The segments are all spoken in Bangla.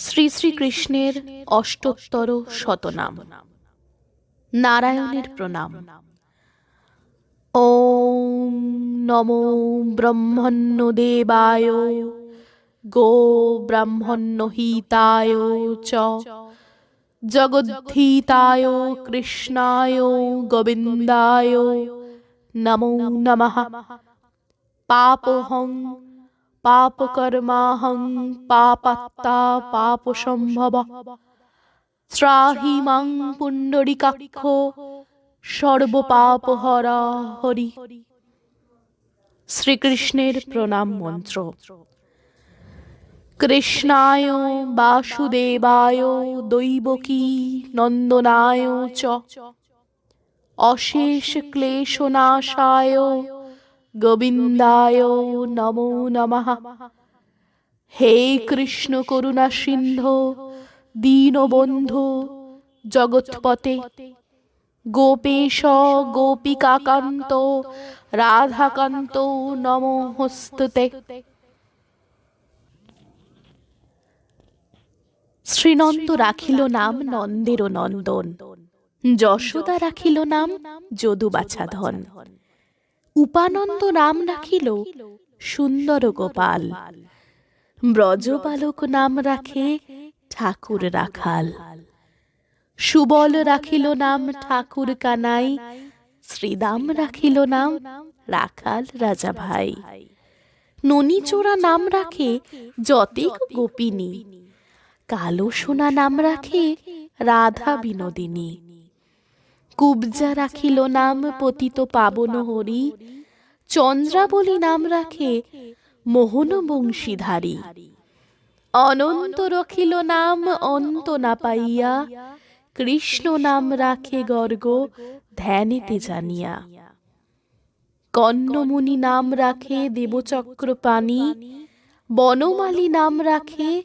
শ্রী শ্রীকৃষ্ণের অষ্টোত্তর শতনাম। নারায়ণের প্রণাম। ওম নমো ব্রহ্মণ্য দেবায়, গো ব্রাহ্মণ্য হিতায় চ। জগদ্ধিতায়, কৃষ্ণায়, গোবিন্দায়, নমো নমঃ। পাপহং পাপকর্মাহং পাপাত্তা পাপসম্ভব। ত্রাহি মাং পুণ্ডরিকাক্ষ সর্বপাপহরা হরি। শ্রীকৃষ্ণের প্রণাম মন্ত্র। কৃষ্ণায় বাসুদেবায় দৈবকী নন্দনায় চ। অশেষ ক্লেশনাশায় গোবিন্দায় নমো নমঃ হে কৃষ্ণ করুণা সিন্ধু দীনবন্ধু জগৎপতে গোপেশ গোপিকাকান্ত রাধাকান্ত নমস্তুতে শ্রীনন্দ রাখিল নাম নন্দের নন্দন, যশোদা রাখিল নাম যদুবাছাধন উপানন্দ নাম রাখিল সুন্দর গোপাল। ব্রজবালক নাম রাখে ঠাকুর রাখাল। সুবল রাখিল নাম ঠাকুর কানাই, শ্রীদাম রাখিল নাম রাখাল রাজা ভাই। ননীচোরা নাম রাখে যতেক গোপিনী। কালো সোনা নাম রাখে রাধা বিনোদিনী। কুবজা রাখিল নাম পতিত পাবন হরি চন্দ্রাবলী নাম রাখে মোহন বংশীধারী। অনন্ত রখিল নাম অন্ত না পাইয়া, কৃষ্ণ নাম রাখে গর্গ ধ্যানেতে জানিয়া। কন্নমুনি নাম রাখে দেবচক্র পানি বনমালী নাম রাখে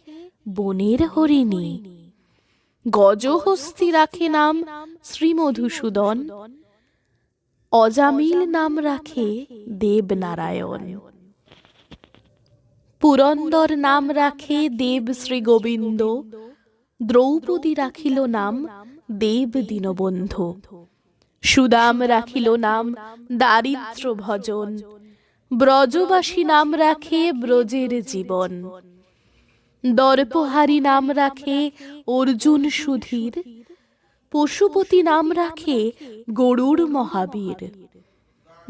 বনের হরিণী। গজহস্তি রাখে নাম শ্রীমধুসূদন, অজামিল নাম রাখে দেবনারায়ণ। পুরন্দর নাম রাখে দেব শ্রী গোবিন্দ দ্রৌপদী রাখিল নাম দেব দীনবন্ধু, সুদাম রাখিল নাম দারিদ্র ভজন ব্রজবাসী নাম রাখে ব্রজের জীবন। দর্পহারি নাম রাখে অর্জুন সুধীর, পশুপতি নাম রাখে গরুর মহাবীর।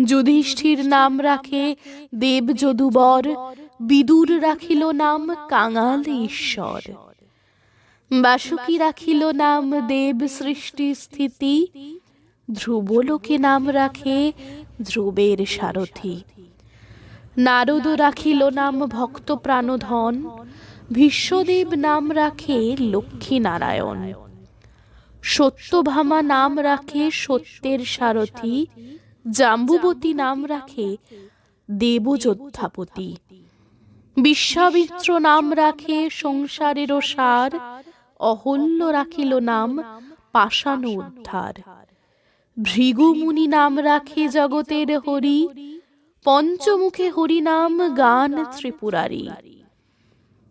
যুধিষ্ঠির নাম রাখে দেব যদুবর, বিদুর রাখিল নাম কাঙাল ঈশ্বর বাসুকি রাখিল নাম দেব সৃষ্টি স্থিতি, ধ্রুবলোকে নাম রাখে ধ্রুবের সারথি। নারদ রাখিল নাম ভক্ত প্রাণধন ভীষ্মদেব নাম রাখে লক্ষ্মী নারায়ণ সত্যভামা নাম রাখে সত্যের সারথি। জাম্বুবতী নাম রাখে দেবযোদ্ধাপতি। বিশ্বামিত্র নাম রাখে সংসারেরও সার। অহল্য রাখিল নাম পাষাণ উদ্ধার। ভৃগুমুনি নাম রাখে জগতের হরি। পঞ্চমুখে হরি নাম গান ত্রিপুরারি।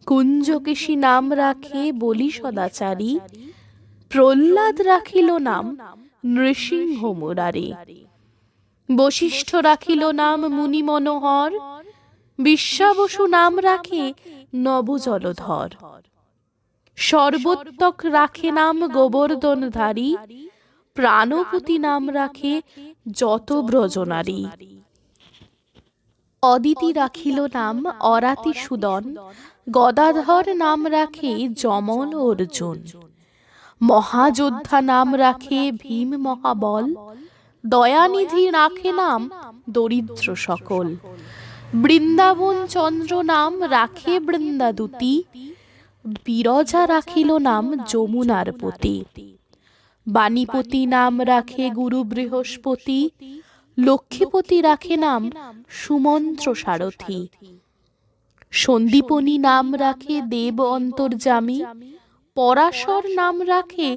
কুঞ্জকেশী নাম রাখে বলি সদাচারী, প্রহ্লাদ রাখিল নাম নৃসিংহ মুরারি। বশিষ্ঠ রাখিল নাম মুনি মনোহর, বিশ্বাবসু নাম রাখে নবজলধর। সর্বোত্তক রাখে নাম গোবর্ধনধারী, প্রাণপতি নাম রাখে যত ব্রজনারী অদিতি রাখিল নাম অরাতি সুদন, গদাধর নাম রাখে যমল অর্জুন। মহাযোদ্ধা নাম রাখে ভীম মহাবল, দয়ানিধি রাখে নাম দরিদ্র সকল। বৃন্দাবন চন্দ্র নাম রাখে বৃন্দাদুতি, বিরজা রাখিল নাম যমুনার পতি। বাণীপতি নাম রাখে গুরু বৃহস্পতি লক্ষ্মীপতি রাখে নাম সুমন্ত্র সারথী। সন্দীপনী নাম রাখে দেব অন্তর্জামী পরাশর নাম রাখে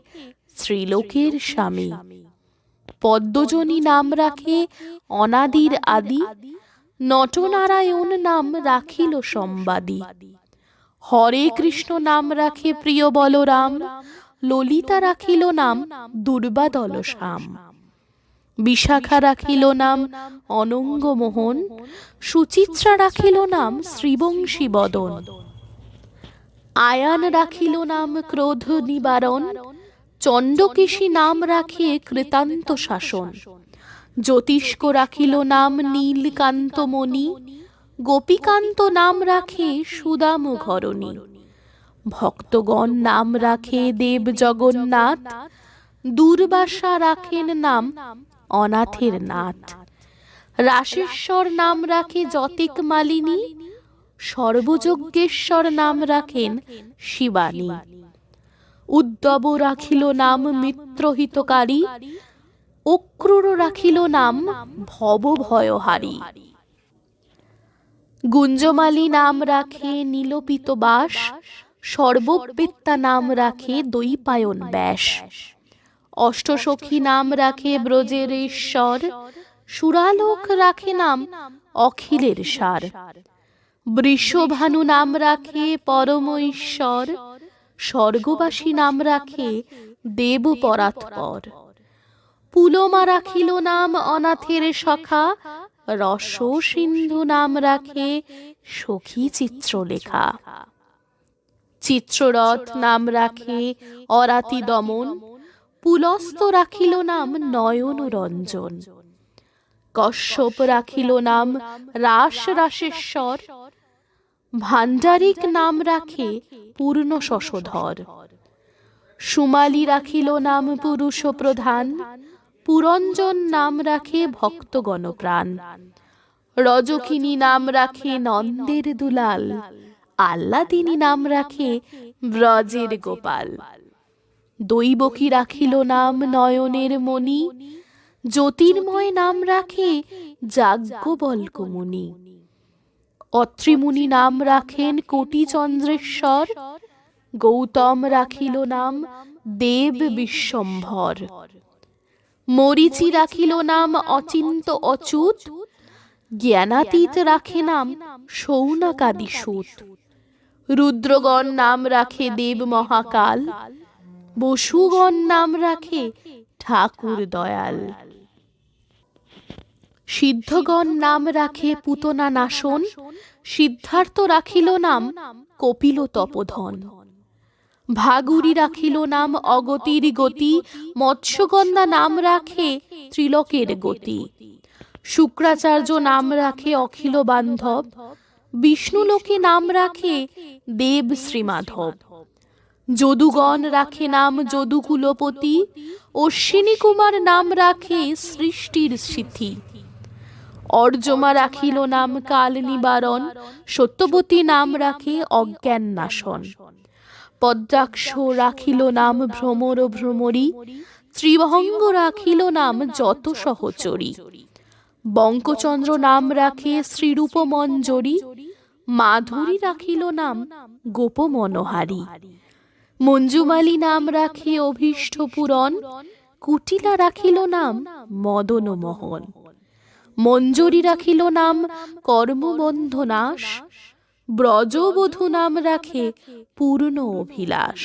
শ্রীলোকের স্বামী। পদ্মজনী নাম রাখে অনাদির আদি, নটনারায়ণ নাম রাখিল সম্বাদী। হরে কৃষ্ণ নাম রাখে প্রিয় বলরাম, ললিতা রাখিল নাম দুর্বাদল শ্যাম। বিশাখা রাখিল নাম অনঙ্গমোহন, সুচিত্রা রাখিল নাম শ্রীবংশী বদন আয়ান রাখিল নাম ক্রোধ নিবারণ চণ্ডকেশী নাম রাখে কৃতান্ত শাসন। জ্যোতিষ্ক রাখিল নাম নীলকান্তমণি, গোপীকান্ত নাম রাখে সুদাম ঘরণী। ভক্তগণ নাম রাখে দেব জগন্নাথ, দুর্বাসা রাখেন নাম অনাথের নাথ রাশেশ্বর নাম রাখে যতিক মালিনী, সর্বযজ্ঞেশ্বর নাম রাখেন শিবানী। উদ্যব রাখিল নাম মিত্রহিতকারী, অক্রুর রাখিল নাম ভব ভয়হারী গুঞ্জমালী নাম রাখে নীলপিত বাস সর্ববেত্তা নাম রাখে দৈপায়ন ব্যাস অষ্টসখী নাম রাখে ব্রজের ঈশ্বর, সুরালোক রাখে নাম অখিলের সার। বৃষভানু নাম রাখে পরম ঈশ্বর, স্বর্গবাসী নাম রাখে দেব পরাৎপর। পুলমা রাখিল নাম অনাথের সখা রস সিন্ধু নাম রাখে সখী চিত্রলেখা। চিত্ররথ নাম রাখে অরাতি দমন পুলস্ত রাখিল নাম নয়ন রঞ্জন কশ্যপ রাখিল নাম রাস রাসেশ্বর ভাণ্ডারিক নাম রাখে পূর্ণ শশধর। সুমালি রাখিল নাম পুরুষ প্রধান। পুরঞ্জন নাম রাখে ভক্তগণ প্রাণ। রজকিনী নাম রাখে নন্দের দুলাল। আল্লাদিনী নাম রাখে ব্রজের গোপাল। দৈবকী রাখিল নাম নয়নের মণি, জ্যোতির্ময় নাম রাখে যাজ্ঞবল্কমুনি অত্রিমুনি নাম রাখেন কোটি চন্দ্রেশ্বর গৌতম রাখিল নাম দেব বিশ্বম্ভর। মরিচি রাখিল নাম অচিন্ত অচ্যুত, জ্ঞানাতীত রাখে নাম সৌনকাদি সুত রুদ্রগণ নাম রাখে দেব মহাকাল বসুগণ নাম রাখে ঠাকুর দয়াল। সিদ্ধগণ নাম রাখে পুতনা নাশন সিদ্ধার্থ রাখিল নাম কপিল তপধন। ভাগুরি রাখিল নাম অগতির গতি, মৎস্যগন্ধা নাম রাখে ত্রিলোকের গতি। শুক্রাচার্য নাম রাখে অখিল বান্ধব, বিষ্ণুলোকে নাম রাখে দেব শ্রীমাধব। যদুগণ রাখে নাম যদুকুলপতি, অশ্বিনী কুমার নাম রাখে সৃষ্টির সিথি। অর্জমা রাখিল নাম কাল নিবারণ সত্যবতী নাম রাখে অজ্ঞান নাশন পদ্মাক্ষ রাখিল নাম ভ্রমর ভ্রমরী ত্রিভঙ্গ রাখিল নাম যত সহচরী। বঙ্কচন্দ্র নাম রাখে শ্রীরূপ মঞ্জরি মাধুরী রাখিল নাম গোপ মনোহারী মঞ্জুমালী নাম রাখে অভীষ্ট পূরণ কুটিলা রাখিল নাম মদন মোহন মঞ্জরি রাখিল নাম কর্মবন্ধনাশ, ব্রজবধূ নাম রাখে পূর্ণ অভিলাষ।